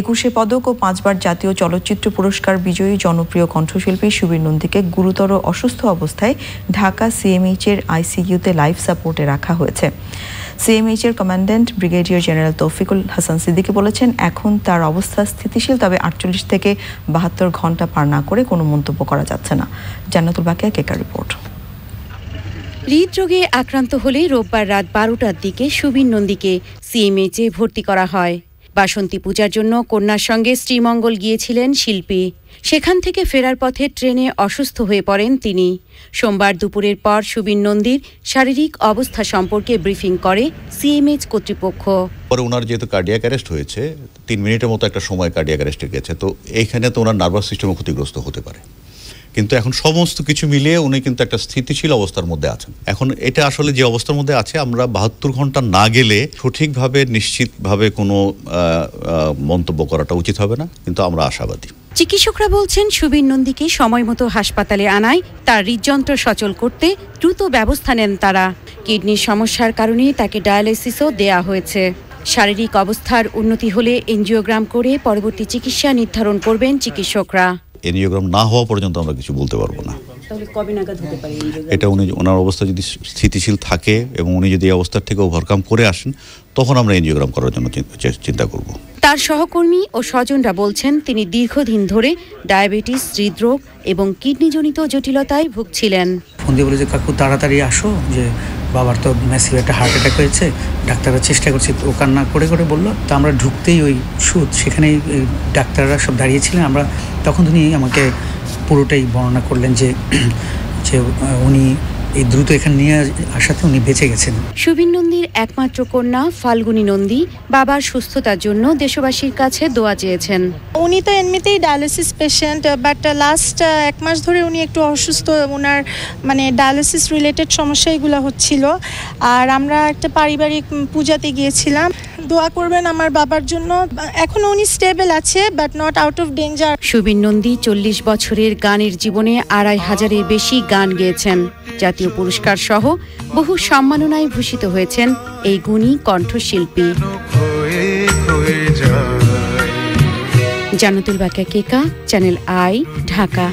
একুশে পদক ও পাঁচবার জাতীয় চলচ্চিত্র পুরস্কার বিজয়ী জনপ্রিয় কণ্ঠশিল্পী সুবীর নন্দীকে গুরুতর অসুস্থ অবস্থায় ঢাকা সিএমএইচ এর আইসিইউতে লাইফ সাপোর্টে রাখা হয়েছে। সিএমএইচ এর commandant brigadier general Toufiqul Hasan Siddiqui বলেছেন, এখন তার অবস্থা স্থিতিশীল, তবে আটচল্লিশ থেকে বাহাত্তর ঘণ্টা পার না করে কোনো মন্তব্য করা যাচ্ছে না। জান্নাতুল বাকিয়া, কেকার রিপোর্ট। হৃদরোগে আক্রান্ত হলে রোববার রাত বারোটার দিকে সুবীর নন্দীকে সিএমএইচে ভর্তি করা হয়। বাসন্তী পূজার জন্য কন্যার সঙ্গে শ্রীমঙ্গল গিয়েছিলেন শিল্পী। সেখান থেকে ফেরার পথে ট্রেনে অসুস্থ হয়ে পড়েন তিনি। সোমবার দুপুরের পর সুবীর নন্দীর শারীরিক অবস্থা সম্পর্কে ব্রিফিং করে সিএমএইচ কর্তৃপক্ষ। পরে ওনার যেহেতু কার্ডিয়াক অ্যারেস্ট হয়েছে, তিন মিনিটের মতো একটা সময় কার্ডিয়াক অ্যারেস্টে গেছে, তো এইখানে তো ওনার নার্ভাস সিস্টেমও ক্ষতিগ্রস্ত হতে পারে। কিন্তু এখন সমস্ত কিছু মিলিয়ে উনি কিন্তু একটা স্থিতিশীল অবস্থার মধ্যে আছেন। এখন এটা আসলে যে অবস্থার মধ্যে আছে, আমরা বাহাত্তর ঘণ্টা না গেলে সঠিকভাবে, নিশ্চিতভাবে কোনো মন্তব্য করাটা উচিত হবে না, কিন্তু আমরা আশাবাদী। চিকিৎসকরা বলছেন, সুবীর নন্দীকে সময় মতো হাসপাতালে আনায়, তার হৃদযন্ত্র সচল করতে দ্রুত ব্যবস্থা নেন তারা। কিডনির সমস্যার কারণে তাকে ডায়ালিসিসও দেয়া হয়েছে। শারীরিক অবস্থার উন্নতি হলে এনজিওগ্রাম করে পরবর্তী চিকিৎসা নির্ধারণ করবেন চিকিৎসকরা। এনিওগ্রাম না হওয়া পর্যন্ত আমরা কিছু বলতে পারব না। এটা উনি ওনার অবস্থা যদি স্থিতিশীল থাকে এবং উনি যদি এই অবস্থার থেকে ওভারকাম করে আসেন তখন আমরা এনজিওগ্রাম করার জন্য চিন্তা করব। তার সহকর্মী ও স্বজনরা বলছেন তিনি দীর্ঘদিন ধরে ডায়াবেটিস হৃদরোগ এবং কিডনিজনিত জটিলতায় ভুগছিলেন। ফোন দিয়ে বলে যে কাকু তাড়াতাড়ি আসো যে বাবার তো ম্যাসিভ একটা হার্ট অ্যাটাক হয়েছে। ডাক্তাররা চেষ্টা করছে, ও কান্না করে করে বলল, তো আমরা ঢুকতেই ওই সুদ, সেখানেই ডাক্তাররা সব দাঁড়িয়েছিলেন। আমরা তখন তিনি আমাকে পুরোটাই বর্ণনা করলেন যে যে, উনি এই দ্রুত এখানে নিয়ে আসাতে উনি বেঁচে গেছেন। সুবীর নন্দীর একমাত্র কন্যা ফাল্গুনী নন্দী বাবার সুস্থতার জন্য দেশবাসীর কাছে দোয়া চেয়েছেন। উনি তো এমনিতেই ডায়ালিসিস পেশেন্ট বাট লাস্ট এক মাস ধরে উনি একটু অসুস্থ ওনার মানে ডায়ালিসিস রিলেটেড সমস্যা এগুলো হচ্ছিল। আর আমরা একটা পারিবারিক পূজাতে গিয়েছিলাম। দোয়া করবেন আমার বাবার জন্য। এখনও উনি স্টেবল আছে but not out of danger Subir Nandi চল্লিশ বছরের গানের জীবনে আড়াই হাজারের বেশি গান গেয়েছেন। জাতীয় পুরস্কার সহ বহু সম্মাননায় ভূষিত হয়েছেন এই গুণী কণ্ঠশিল্পী। Jannatul Bakiya Keka channel i, Dhaka.